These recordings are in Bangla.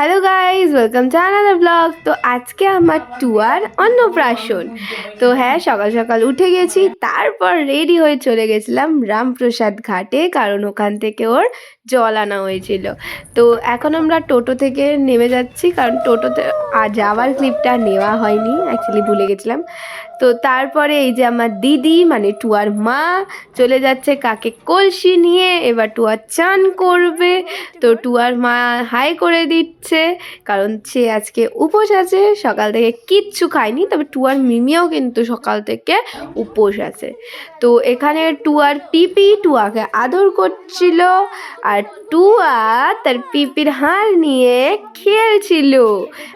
Hello guys welcome to another blog তো আজকে আমার টুয়ার অন্নপ্রাশন। তো হ্যাঁ সকাল সকাল উঠে গেছি, তারপর রেডি হয়ে চলে গেছিলাম রামপ্রসাদ ঘাটে, কারণ ওখান থেকে ওর জল আনা হয়েছিল। তো এখন আমরা টোটো থেকে নেমে যাচ্ছি, কারণ টোটোতে যাওয়ার ক্লিপটা নেওয়া হয়নি অ্যাকচুয়ালি ভুলে গেছিলাম। তো তারপরে এই যে আমার দিদি মানে টুয়ার মা, চলে যাচ্ছে কাকে কলসি নিয়ে, এবার টুয়ার চান করবে। তো টুয়ার মা হাই করে দিচ্ছে, কারণ সে আজকে উপোস আছে, সকাল থেকে কিচ্ছু খায়নি, তবে টুয়ার মিমিও কিন্তু সকাল থেকে উপোস আছে। তো এখানে টুয়ার পিপি টুয়াকে আদর করছিল, আর টুয়া তার পিপির হাড় নিয়ে খেলছিল।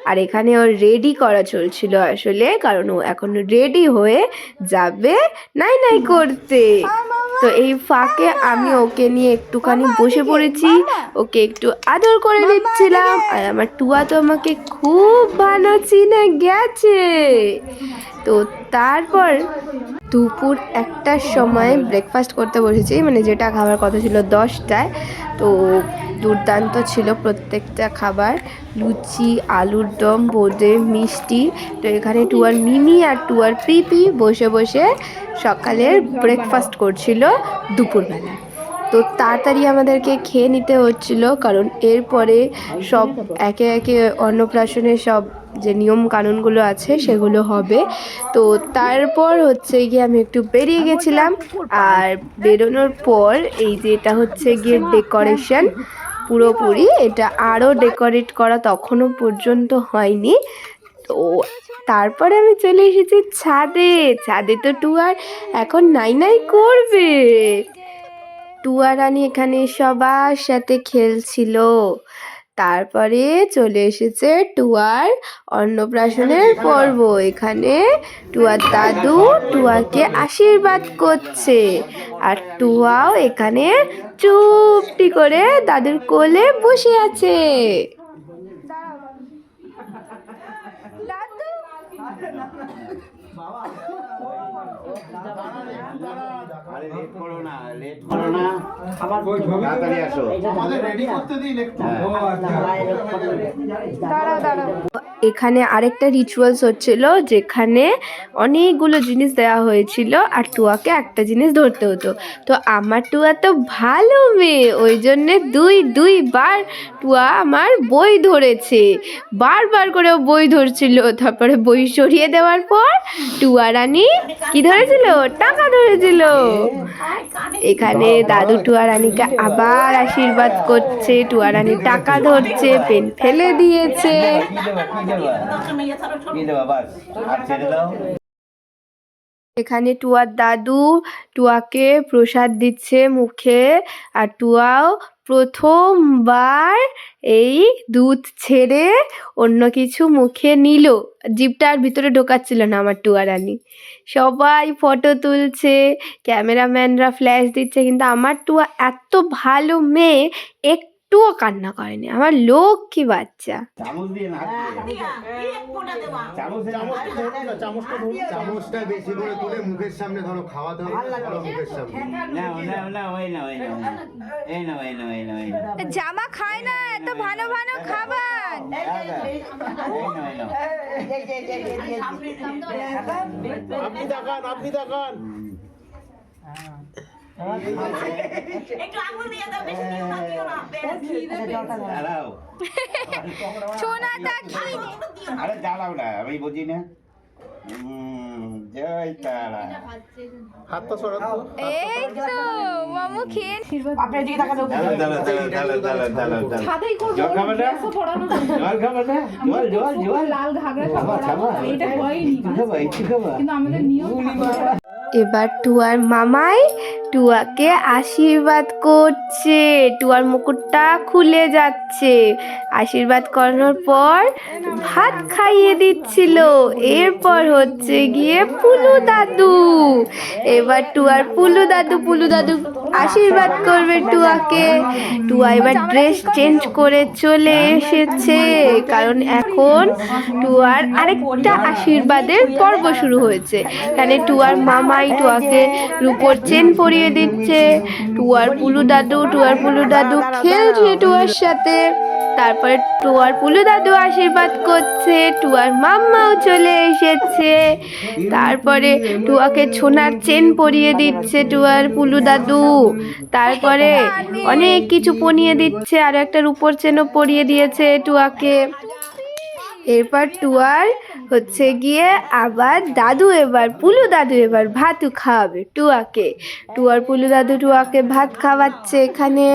আর এখানে ওর রেডি করা চলছিল আসলে কারণ ও এখন রেডি হয়ে যাবে নাই নাই করতে। তো এই ফাঁকে আমি ওকে নিয়ে একটুখানি বসে পড়েছি ওকে একটু আদর করে নিচ্ছিলাম। আর আমার টুয়া তো আমাকে খুব ভালো চিনে গেছে। তো তারপর দুপুর একটার সময় ব্রেকফাস্ট করতে বসেছি মানে যেটা খাবার কথা ছিল দশটায়। তো দুর্দান্ত ছিল প্রত্যেকটা খাবার, লুচি, আলুর দম, বোঁদে, মিষ্টি। তো এখানে টুয়ার মিমি আর টুয়ার পিপি বসে বসে সকালের ব্রেকফাস্ট করছিল দুপুরবেলা। তো তাড়াতাড়ি আমাদেরকে খেয়ে নিতে হচ্ছিল, কারণ এরপরে সব একে একে অন্নপ্রাশনে সব যে নিয়ম কানুনগুলো আছে সেগুলো হবে। তো তারপর হচ্ছে গিয়ে আমি একটু বেরিয়ে গেছিলাম আর বেরোনোর পর এই যে এটা হচ্ছে গিয়ে ডেকোরেশন পুরোপুরি, এটা আরও ডেকোরেট করা তখনও পর্যন্ত হয়নি। তো তারপরে আমি চলে এসেছি ছাদে ছাদে তো টুয়ার এখন নাই নাই করবে। টুয়া রানী এখানে সবার সাথে খেলছিল। তারপরে চলে এসেছে টুয়ার অন্নপ্রাশনের পর্ব। এখানে টুয়ার দাদু টুয়াকে আশীর্বাদ করছে। আর টুয়াও এখানে চুপটি করে দাদুর কোলে বসে আছে। আরে এখানে আরেকটা রিচুয়ালস হচ্ছিল, যেখানে অনেকগুলো জিনিস দেওয়া হয়েছিল আর টুয়াকে একটা জিনিস ধরতে হতো। তো আমার টুয়া তো ভালো মেয়ে, ওই জন্যে দুই, দুইবার টুয়া আমার বই ধরেছে। বারবার করে বই ধরছিল, তারপরে বই সরিয়ে দেওয়ার পর টুয়া রানী কি ধরেছিল? টাকা ধরেছিল। এখানে দাদু টুয়া রানীকে আবার আশীর্বাদ করছে। টুয়া রানী টাকা ধরছে, পেন ফেলে দিয়েছে। এখানে টুয়ার দাদু টুয়াকে প্রসাদ দিচ্ছে মুখে আর টুয়াও প্রথমবার এই দুধ ছেড়ে অন্য কিছু মুখে নিল। জিপটার ভিতরে ঢোকাচ্ছিল না আমার টুয়ারানি। সবাই ফটো তুলছে ক্যামেরাম্যানরা ফ্ল্যাশ দিচ্ছে, কিন্তু আমার টুয়া এত ভালো মেয়ে একটুও কান্না করেনি। আমার বাচ্চা। এই নাও এই নাও। জামা খায় না এত ভালো ভালো খাবার। আপনি দেখান আপনি দেখান। না সোনাটা কি আরে দাঁড়াও। না আমি বুঝি না। উম, জয় তারা। হাতটা সরান এই তো মামু খেয়ে দাঁড়াও দাঁড়াও দাঁড়াও দাঁড়াও দাঁড়াও দাঁড়াও দাঁড়াও। জল খাবে না? জল খাবে না? জল জল জল। লাল ঘাগরা খাবা খাবা এটা হয়নি। একটু খাবা একটু খাবা? কিন্তু আমাদের নিয়ম এবার টুয়ার মামাই টুয়াকে আশীর্বাদ করছে। টুয়ার মুকুটটা খুলে যাচ্ছে। আশীর্বাদ করানোর পর ভাত খাইয়ে দিচ্ছিল। এরপর হচ্ছে গিয়ে পুলু দাদু। এবার টুয়ার পুলু দাদু পুলু দাদু আশীর্বাদ করবে টুয়াকে। টুয়া এবার ড্রেস চেঞ্জ করে চলে এসেছে। কারণ এখন টুয়ার আরেকটা আশীর্বাদের পর্ব শুরু হয়েছে। এখানে টুয়ার মামাই টুয়াকে রূপোর চেন পরিয়ে দিচ্ছে। টুয়ার পুলু দাদু, টুয়ার পুলু দাদু খেলছে টুয়ার সাথে। তারপরে টুয়ার পুলু দাদু আশীর্বাদ করছে, টুয়ার মাম্মাও চলে এসেছে। তারপরে টুয়াকে ছোনার চেন পরিয়ে দিচ্ছে টুয়ার পুলু দাদু। তারপরে অনেক কিছু পনিয়ে দিচ্ছে, আর একটা রূপোর চেনও পরিয়ে দিয়েছে টুয়াকে। এরপর টুয়ার হচ্ছে গিয়ে আবার দাদু এবার, পুলু দাদু এবার ভাতু খাওয়াবে টুয়াকে। টুয়ার পুলু দাদু টুয়াকে ভাত খাওয়াচ্ছে এখানে।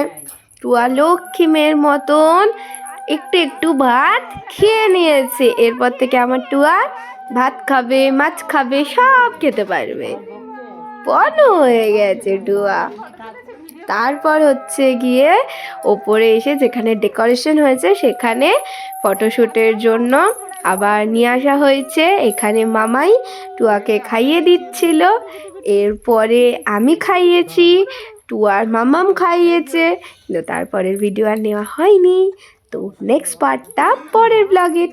টুয়া লক্ষ্মী মেয়ের মতন একটু একটু ভাত খেয়ে নিয়েছে। এরপর থেকে আমার টুয়া ভাত খাবে, মাছ খাবে, সব খেতে পারবে। বড় হয়ে গেছে টুয়া তারপর হচ্ছে গিয়ে ওপরে এসে যেখানে ডেকোরেশন হয়েছে সেখানে ফটোশ্যুটের জন্য আবার নিয়ে আসা হয়েছে। এখানে মামাই টুয়াকে খাইয়ে দিচ্ছিল। এরপরে আমি খাইয়েছি, টুয়ার মামাম খাইয়েছে। কিন্তু তারপরের ভিডিও আর নেওয়া হয়নি। তো নেক্সট পার্টটা পরের ব্লগে